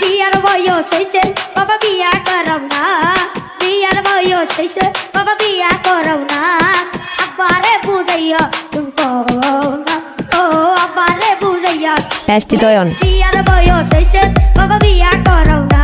বিয়ার বয়স হয়েছে বাবা বিয়া করাও না। বিয়ার বয়স হয়েছে বাবা বিয়া করাও না। আব্বারে বুঝাইয়া তুমি না। ও আব্বারে বুঝাইয়া প্যাস্টি তয়ন বিয়ার বয়স হয়েছে বাবা বিয়া করাও না।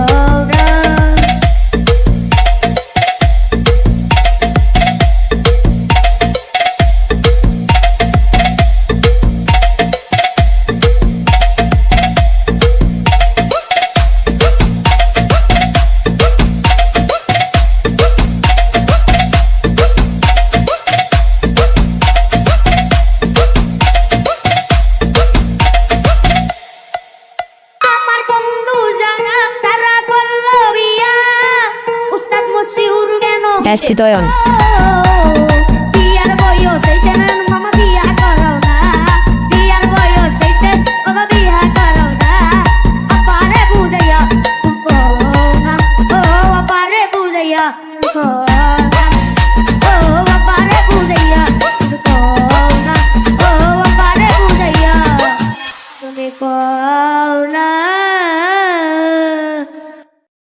এসটি তয়ন Oh, no.